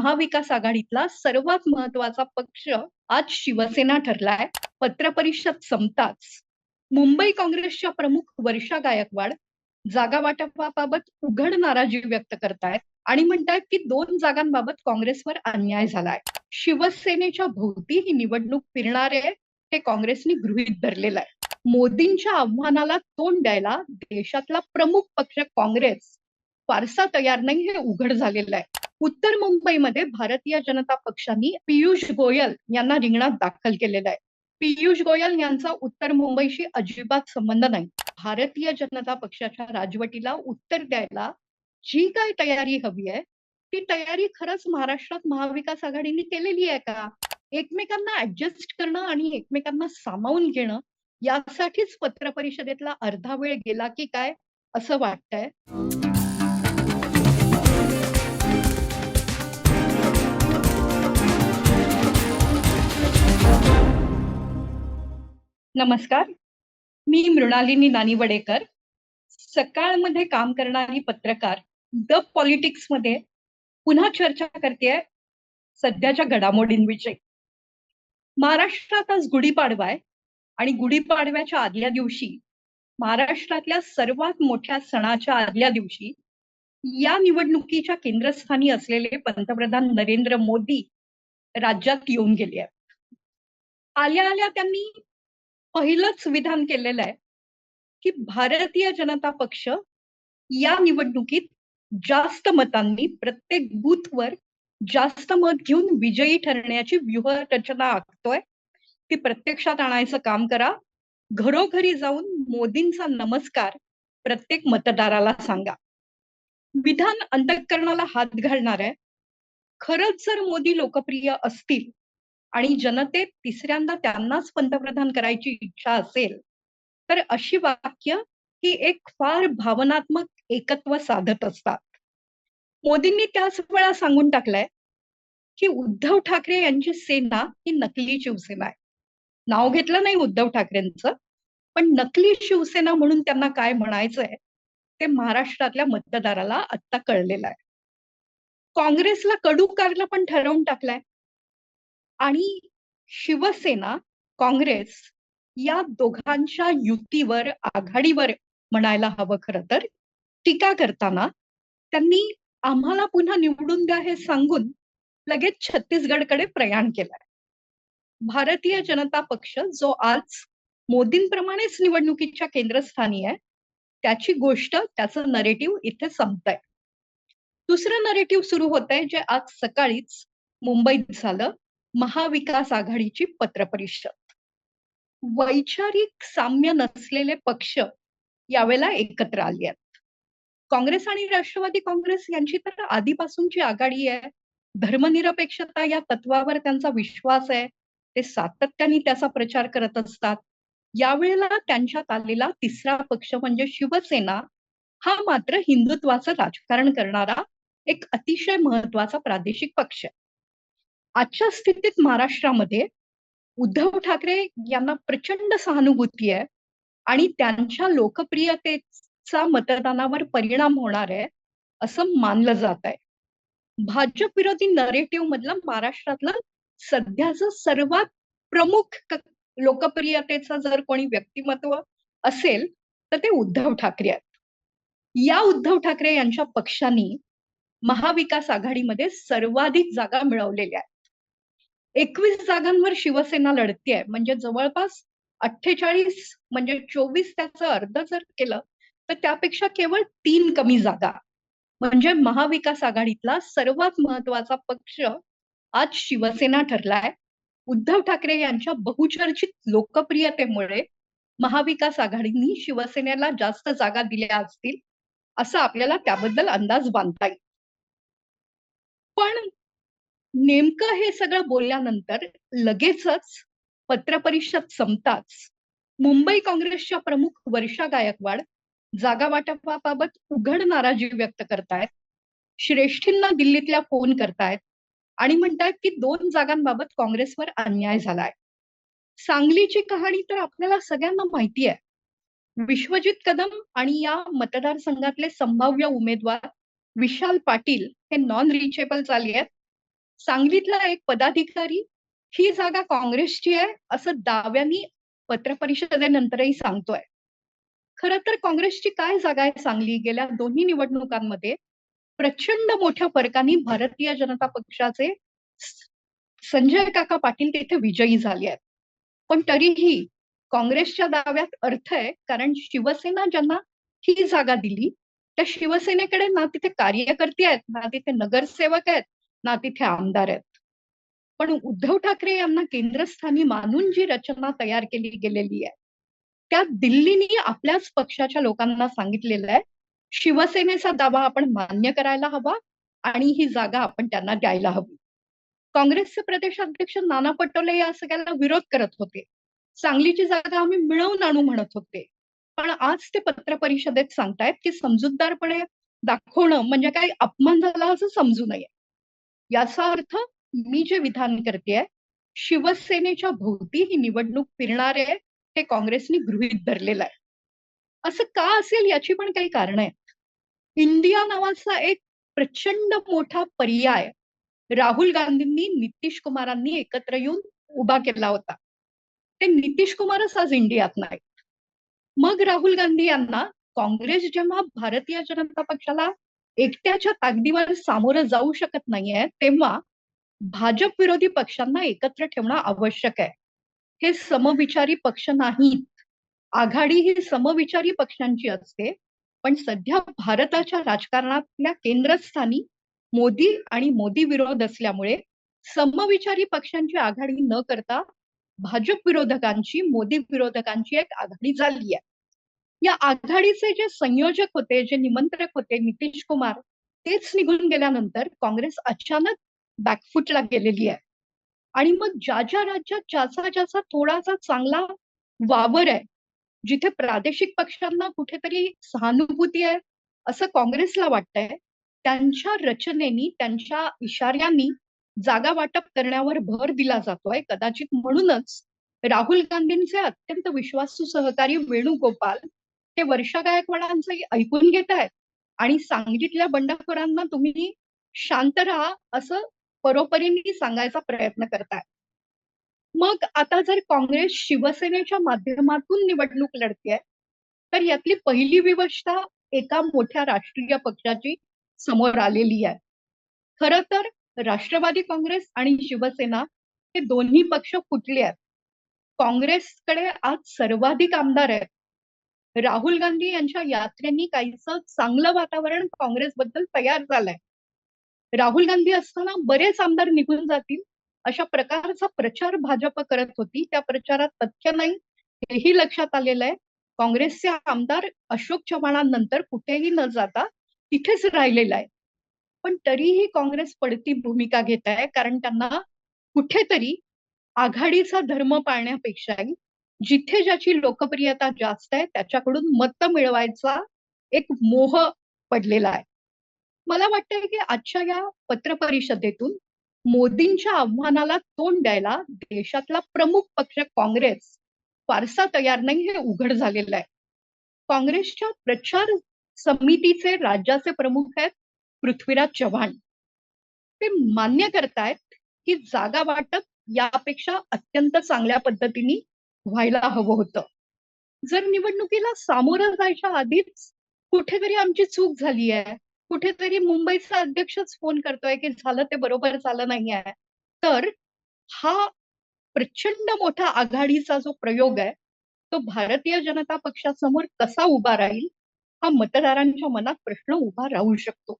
महाविकास आघाडीतला सर्वात महत्त्वाचा पक्ष आज शिवसेना ठरलाय. पत्रपरिषद संपताच. मुंबई काँग्रेसच्या प्रमुख वर्षा गायकवाड जागा वाटपाबाबत उघड नाराजी व्यक्त करतायत आणि म्हणतायत की दोन जागांबाबत काँग्रेसवर अन्याय झालाय. शिवसेनेच्या भोवती ही निवडणूक फिरणार आहे हे काँग्रेसने गृहीत धरलेलं आहे मोदींच्या आव्हानाला तोंड द्यायला देशातला प्रमुख पक्ष काँग्रेस फारसा तयार नाही हे उघड झालेलं आहे उत्तर मुंबईमध्ये भारतीय जनता पक्षाने पियुष गोयल यांना रिंगणात दाखल केलेलं आहे. पियुष गोयल यांचा उत्तर मुंबईशी अजिबात संबंध नाही. भारतीय जनता पक्षाच्या राजवटीला उत्तर द्यायला जी काय तयारी हवी आहे ती तयारी खरंच महाराष्ट्रात महाविकास आघाडीने केलेली आहे का? एकमेकांना ऍडजस्ट करणं आणि एकमेकांना सामावून घेणं यासाठीच पत्र परिषदेतला अर्धा वेळ गेला की काय असं वाटतंय? नमस्कार. मी मृणालिनी नानीवडेकर. सकाळमध्ये काम करणारी पत्रकार द पॉलिटिक्समध्ये पुन्हा चर्चा करते सध्याच्या घडामोडींविषयी. महाराष्ट्रात आज गुढीपाडवा आहे आणि गुढीपाडव्याच्या आदल्या दिवशी महाराष्ट्रातल्या सर्वात मोठ्या सणाच्या आदल्या दिवशी या निवडणुकीच्या केंद्रस्थानी असलेले पंतप्रधान नरेंद्र मोदी राज्यात येऊन गेले आहेत. आल्या आल्या त्यांनी पहिलंच विधान केलेलं आहे की भारतीय जनता पक्ष या निवडणुकीत जास्त मतांनी प्रत्येक बूथवर जास्त मत घेऊन विजयी ठरण्याची व्यूहरचना आखतोय. ती प्रत्यक्षात आणायचं काम करा. घरोघरी जाऊन मोदींचा नमस्कार प्रत्येक मतदाराला सांगा. विधान अंतकरणाला हात घालणार आहे. खरंच जर मोदी लोकप्रिय असतील आणि जनतेत तिसऱ्यांदा त्यांनाच पंतप्रधान करायची इच्छा असेल तर अशी वाक्य ही एक फार भावनात्मक एकत्व साधत असतात. मोदींनी त्याच वेळा सांगून टाकलंय की उद्धव ठाकरे यांची सेना ही नकली शिवसेना आहे. नाव घेतलं नाही उद्धव ठाकरेंचं पण नकली शिवसेना म्हणून त्यांना काय म्हणायचंय ते महाराष्ट्रातल्या मतदाराला आत्ता कळलेलं आहे. काँग्रेसला कडू कारला पण ठरवून टाकलाय. आणि शिवसेना काँग्रेस या दोघांच्या युतीवर आघाडीवर म्हणायला हवं खरं तर टीका करताना त्यांनी आम्हाला पुन्हा निवडून द्या हे सांगून लगेच छत्तीसगडकडे प्रयाण केलंय. भारतीय जनता पक्ष जो आज मोदींप्रमाणेच निवडणुकीच्या केंद्रस्थानी आहे त्याची गोष्ट त्याचं नरेटिव्ह इथे संपतंय. दुसरं नरेटिव्ह सुरू होत आहे जे आज सकाळीच मुंबईत झालं. महाविकास आघाडीची पत्रपरिषद. वैचारिक साम्य नसलेले पक्ष यावेळेला एकत्र आले आहेत. काँग्रेस आणि राष्ट्रवादी काँग्रेस यांची तर आधीपासूनची आघाडी आहे. धर्मनिरपेक्षता या तत्वावर त्यांचा विश्वास आहे. ते सातत्याने त्याचा प्रचार करत असतात. यावेळेला त्यांच्यात आलेला तिसरा पक्ष म्हणजे शिवसेना हा मात्र हिंदुत्वाचं राजकारण करणारा एक अतिशय महत्त्वाचा प्रादेशिक पक्ष आहे. आजच्या स्थितीत महाराष्ट्रामध्ये उद्धव ठाकरे यांना प्रचंड सहानुभूती आहे आणि त्यांच्या लोकप्रियतेचा मतदानावर परिणाम होणार आहे असं मानलं जात आहे. भाजप विरोधी नरेटिव्ह मधलं महाराष्ट्रातलं सध्याचं सर्वात प्रमुख लोकप्रियतेचं जर कोणी व्यक्तिमत्व असेल तर ते उद्धव ठाकरे आहेत. या उद्धव ठाकरे यांच्या पक्षांनी महाविकास आघाडीमध्ये सर्वाधिक जागा मिळवलेल्या आहेत. एकवीस जागांवर शिवसेना लढतीये. म्हणजे जवळपास अठ्ठेचाळीस म्हणजे चोवीस त्याचं अर्ध जर केलं तर त्यापेक्षा केवळ तीन कमी जागा. म्हणजे महाविकास आघाडीतला सर्वात महत्त्वाचा पक्ष आज शिवसेना ठरलाय. उद्धव ठाकरे यांच्या बहुचर्चित लोकप्रियतेमुळे महाविकास आघाडींनी शिवसेनेला जास्त जागा दिल्या असतील असं आपल्याला त्याबद्दल अंदाज बांधता येईल. पण नेमकं हे सगळं बोलल्यानंतर लगेचच पत्रपरिषद संपताच मुंबई काँग्रेसच्या प्रमुख वर्षा गायकवाड जागा वाटपाबाबत उघड नाराजी व्यक्त करतायत. श्रेष्ठींना दिल्लीतल्या फोन करतायत आणि म्हणतायत की दोन जागांबाबत काँग्रेसवर अन्याय झालाय. सांगलीची कहाणी तर आपल्याला सगळ्यांना माहिती आहे. विश्वजित कदम आणि या मतदारसंघातले संभाव्य उमेदवार विशाल पाटील हे नॉन रिचेबल झाले आहेत सांगलीतला एक पदाधिकारी ही जागा काँग्रेसची आहे असं दाव्यांनी पत्रपरिषदेनंतरही सांगतोय. खर तर काँग्रेसची काय जागा आहे सांगली? गेल्या दोन्ही निवडणुकांमध्ये प्रचंड मोठ्या फरकाने भारतीय जनता पक्षाचे संजय काका पाटील तिथे विजयी झाले आहेत. पण तरीही काँग्रेसच्या दाव्यात अर्थ आहे कारण शिवसेना ज्यांना ही जागा दिली त्या शिवसेनेकडे ना तिथे कार्यकर्ते आहेत ना तिथे नगरसेवक आहेत ना तिथे आमदार आहेत. पण उद्धव ठाकरे यांना केंद्रस्थानी मानून जी रचना तयार केली गेलेली आहे त्या दिल्लीने आपल्याच पक्षाच्या लोकांना सांगितलेलं आहे शिवसेनेचा दावा आपण मान्य करायला हवा आणि ही जागा आपण त्यांना द्यायला हवी. काँग्रेसचे प्रदेशाध्यक्ष नाना पटोले या सगळ्याला विरोध करत होते. सांगलीची जागा आम्ही मिळवून आणू म्हणत होते. पण आज ते पत्र परिषदेत सांगतायत की समजूतदारपणे दाखवणं म्हणजे काही अपमान झाला असं समजू नये. याचा अर्थ मी जे विधान करते शिवसेनेच्या भोवती ही निवडणूक फिरणार आहे हे काँग्रेसने गृहित धरलेलं आहे. असं का असेल याची पण काही कारण आहेत. इंडिया नावाचा एक प्रचंड मोठा पर्याय राहुल गांधींनी नितीश कुमारांनी एकत्र येऊन उभा केला होता. ते नितीश कुमारच आज इंडियात नाही मग राहुल गांधी यांना काँग्रेस जेव्हा भारतीय जनता पक्षाला एकट्याच्या ताकदीवर सामोरं जाऊ शकत नाहीये तेव्हा भाजप विरोधी पक्षांना एकत्र ठेवणं आवश्यक आहे. हे समविचारी पक्ष नाहीत. आघाडी ही समविचारी पक्षांची असते पण सध्या भारताच्या राजकारणातल्या केंद्रस्थानी मोदी आणि मोदी विरोध असल्यामुळे समविचारी पक्षांची आघाडी न करता भाजप विरोधकांची मोदी विरोधकांची एक आघाडी झाली आहे या आघाडीचे जे संयोजक होते जे निमंत्रक होते नितीश कुमार तेच निघून गेल्यानंतर काँग्रेस अचानक बॅकफुटला गेलेली आहे. आणि मग ज्या ज्या राज्यात ज्याचा ज्याचा थोडासा चांगला वावर आहे जिथे प्रादेशिक पक्षांना कुठेतरी सहानुभूती आहे असं काँग्रेसला वाटतंय त्यांच्या रचनेनी त्यांच्या इशाऱ्यांनी जागा वाटप करण्यावर भर दिला जातोय. कदाचित म्हणूनच राहुल गांधींचे अत्यंत विश्वासू सहकारी वेणुगोपाल हे वर्षा गायकवाडांचं ऐकून घेत आहेत. आणि सांगितल्या बंडखोरांना तुम्ही शांत राहा असं परोपरीने सांगायचा प्रयत्न करताय. मग आता जर काँग्रेस शिवसेनेच्या माध्यमातून निवडणूक लढते तर यातली पहिली विवशता एका मोठ्या राष्ट्रीय पक्षाची समोर आलेली आहे. खर तर राष्ट्रवादी काँग्रेस आणि शिवसेना हे दोन्ही पक्ष फुटले आहेत. काँग्रेसकडे आज सर्वाधिक आमदार आहेत. राहुल गांधी यांच्या यात्रेनी काहीच चांगलं वातावरण काँग्रेसबद्दल तयार झालंय. राहुल गांधी असताना बरेच आमदार निघून जातील अशा प्रकारचा प्रचार भाजप करत होती. त्या प्रचारात तथ्य नाही हेही लक्षात आलेलं आहे. काँग्रेसचे आमदार अशोक चव्हाणांनंतर कुठेही न जाता तिथेच राहिलेला आहे पण तरीही काँग्रेस पडती भूमिका घेत आहे कारण त्यांना कुठेतरी आघाडीचा धर्म पाळण्यापेक्षाही जिथे ज्याची लोकप्रियता जास्त आहे त्याच्याकडून मत मिळवायचा एक मोह पडलेला आहे. मला वाटतंय की आजच्या या पत्रपरिषदेतून मोदींच्या आव्हानाला तोंड द्यायला देशातला प्रमुख पक्ष काँग्रेस फारसा तयार नाही हे उघड झालेलं आहे. काँग्रेसच्या प्रचार समितीचे राज्याचे प्रमुख आहेत पृथ्वीराज चव्हाण. ते मान्य करतायत की जागा वाटप यापेक्षा अत्यंत चांगल्या पद्धतीने व्हायला हवं होतं. जर निवडणुकीला सामोरं जायच्या आधीच कुठेतरी आमची चूक झाली आहे. कुठेतरी मुंबईचा अध्यक्षच फोन करतोय की झालं ते बरोबर झालं नाही आहे. तर हा प्रचंड मोठा आघाडीचा जो प्रयोग आहे तो भारतीय जनता पक्षासमोर कसा उभा राहील हा मतदारांच्या मनात प्रश्न उभा राहू शकतो.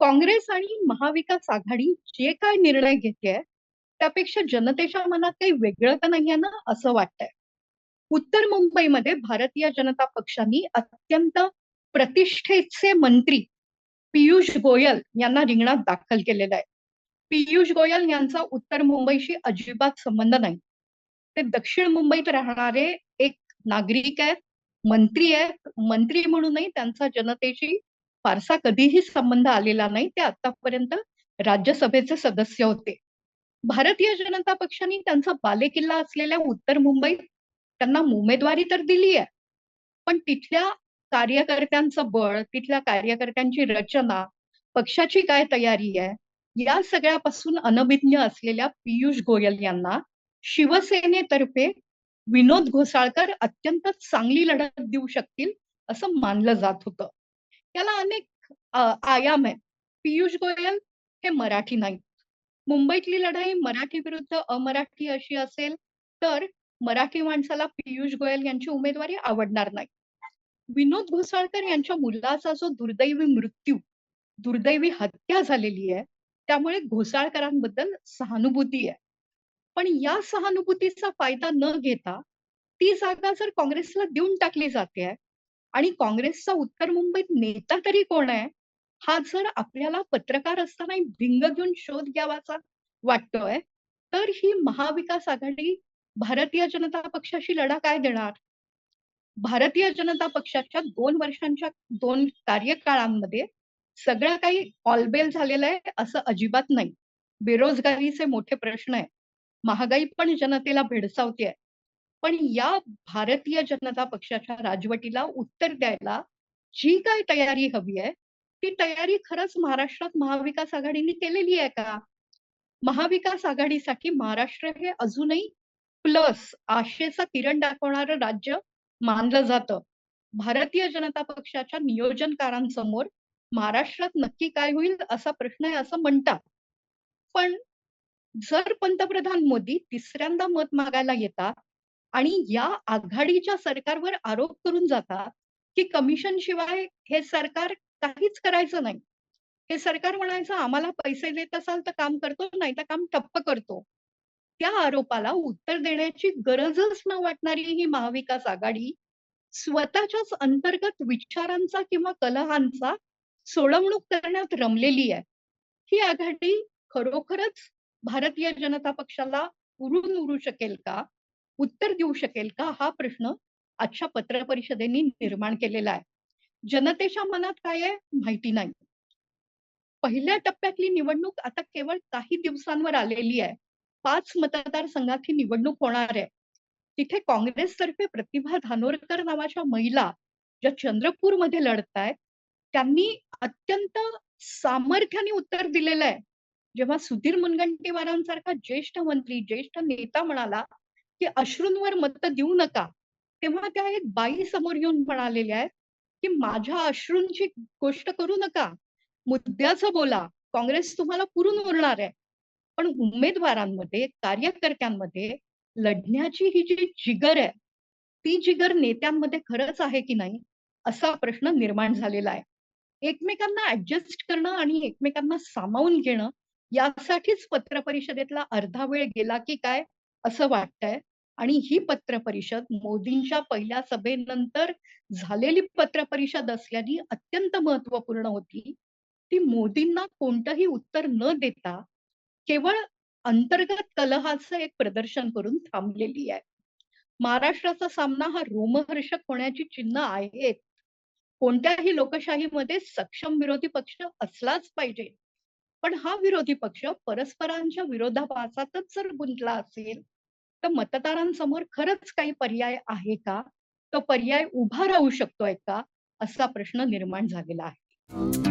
काँग्रेस आणि महाविकास आघाडी जे काय निर्णय घेते त्यापेक्षा जनतेच्या मनात काही वेगळं तर नाहीये ना असं वाटतंय. उत्तर मुंबईमध्ये भारतीय जनता पक्षाने अत्यंत प्रतिष्ठेचे मंत्री पियुष गोयल यांना रिंगणात दाखल केलेलं आहे. पियुष गोयल यांचा उत्तर मुंबईशी अजिबात संबंध नाही. ते दक्षिण मुंबईत राहणारे एक नागरिक आहेत मंत्री आहेत. मंत्री म्हणूनही त्यांचा जनतेशी फारसा कधीही संबंध आलेला नाही. ते आतापर्यंत राज्यसभेचे सदस्य होते. भारतीय जनता पक्षाने त्यांचा बालेकिल्ला असलेल्या उत्तर मुंबईत त्यांना उमेदवारी तर दिली आहे पण तिथल्या कार्यकर्त्यांचं बळ तिथल्या कार्यकर्त्यांची रचना पक्षाची काय तयारी आहे या सगळ्यापासून अनभिज्ञ असलेल्या पियुष गोयल यांना शिवसेनेतर्फे विनोद घोसाळकर अत्यंत चांगली लढत देऊ शकतील असं मानलं जात होतं. याला अनेक आयाम आहेत. पियुष गोयल हे मराठी नाहीत. मुंबईतली लढाई मराठी विरुद्ध अमराठी अशी असेल तर मराठी माणसाला पियुष गोयल यांची उमेदवारी आवडणार नाही. विनोद घोसाळकर यांच्या मुलाचा जो दुर्दैवी मृत्यू दुर्दैवी हत्या झालेली आहे त्यामुळे घोसाळकरांबद्दल सहानुभूती आहे. पण या सहानुभूतीचा फायदा न घेता ती जागा जर काँग्रेसला देऊन टाकली जाते आणि काँग्रेसचा उत्तर मुंबईत नेता तरी कोण आहे हा जर आपल्याला पत्रकार असताना भिंग घेऊन शोध घ्यावाचा वाटतोय तर ही महाविकास आघाडी भारतीय जनता पक्षाशी लढा काय देणार? भारतीय जनता पक्षाच्या दोन वर्षांच्या दोन कार्यकाळांमध्ये सगळं काही ऑलबेल झालेलं आहे असं अजिबात नाही. बेरोजगारीचे मोठे प्रश्न आहे. महागाई पण जनतेला भेडसावते पण या भारतीय जनता पक्षाच्या राजवटीला उत्तर द्यायला जी काय तयारी हवी आहे ती तयारी खरंच महाराष्ट्रात महाविकास आघाडीने केलेली आहे का? महाविकास आघाडीसाठी महाराष्ट्र हे अजूनही प्लस आशेचा किरण दाखवणारं राज्य मानलं जातं. भारतीय जनता पक्षाच्या नियोजनकारांसमोर महाराष्ट्रात नक्की काय होईल असा प्रश्न आहे असं म्हणतात. पण जर पंतप्रधान मोदी तिसऱ्यांदा मत मागायला येतात आणि या आघाडीच्या सरकारवर आरोप करून जातात की कमिशन शिवाय हे सरकार काहीच करायचं नाही. हे सरकार म्हणायचं आम्हाला पैसे देत असाल तर काम करतो नाही तर काम ठप्प करतो. त्या आरोपाला उत्तर देण्याची गरजच न वाटणारी ही महाविकास आघाडी स्वतःच्याच अंतर्गत विचारांचा किंवा कलहांचा सोडवणूक करण्यात रमलेली आहे. ही आघाडी खरोखरच भारतीय जनता पक्षाला उरून उरू शकेल का उत्तर देऊ शकेल का हा प्रश्न आजच्या पत्र परिषदेनी निर्माण केलेला आहे. जनतेच्या मनात काय आहे? माहिती नाही. पहिल्या टप्प्यातली निवडणूक आता केवळ काही दिवसांवर आलेली आहे. पाच मतदारसंघात ही निवडणूक होणार आहे. तिथे काँग्रेसतर्फे प्रतिभा धानोरकर नावाच्या महिला ज्या चंद्रपूरमध्ये लढतायत त्यांनी अत्यंत सामर्थ्याने उत्तर दिलेलं आहे. जेव्हा सुधीर मुनगंटीवारांसारखा ज्येष्ठ मंत्री ज्येष्ठ नेता म्हणाला की अश्रूंवर मत देऊ नका तेव्हा त्या एक बाई समोर येऊन म्हणालेल्या आहेत की माझ्या अश्रूंची गोष्ट करू नका. मुद्द्याचं बोला. काँग्रेस तुम्हाला पुरून उरणार आहे. पण उमेदवारांमध्ये कार्यकर्त्यांमध्ये लढण्याची ही जी जिगर आहे ती जिगर नेत्यांमध्ये खरंच आहे की नाही असा प्रश्न निर्माण झालेला आहे. एकमेकांना ऍडजस्ट करणं आणि एकमेकांना सामावून घेणं यासाठीच पत्र परिषदेतला अर्धा वेळ गेला की काय असं वाटतंय. आणि ही पत्र परिषद मोदींच्या पहिल्या सभेनंतर झालेली पत्र परिषद असल्याने अत्यंत महत्त्वपूर्ण होती. ती मोदींना कोणतंही उत्तर न देता केवळ अंतर्गत कलहाचं एक प्रदर्शन करून थांबलेली आहे. महाराष्ट्राचा सामना हा रोमहर्षक होण्याची चिन्ह आहेत. कोणत्याही लोकशाहीमध्ये सक्षम विरोधी पक्ष असलाच पाहिजे. पण हा विरोधी पक्ष परस्परांच्या विरोधाभासातच जर गुंतला असेल तर मतदारांसमोर खरंच काही पर्याय आहे का? तो पर्याय उभा राहू शकतोय का? असा प्रश्न निर्माण झालेला आहे.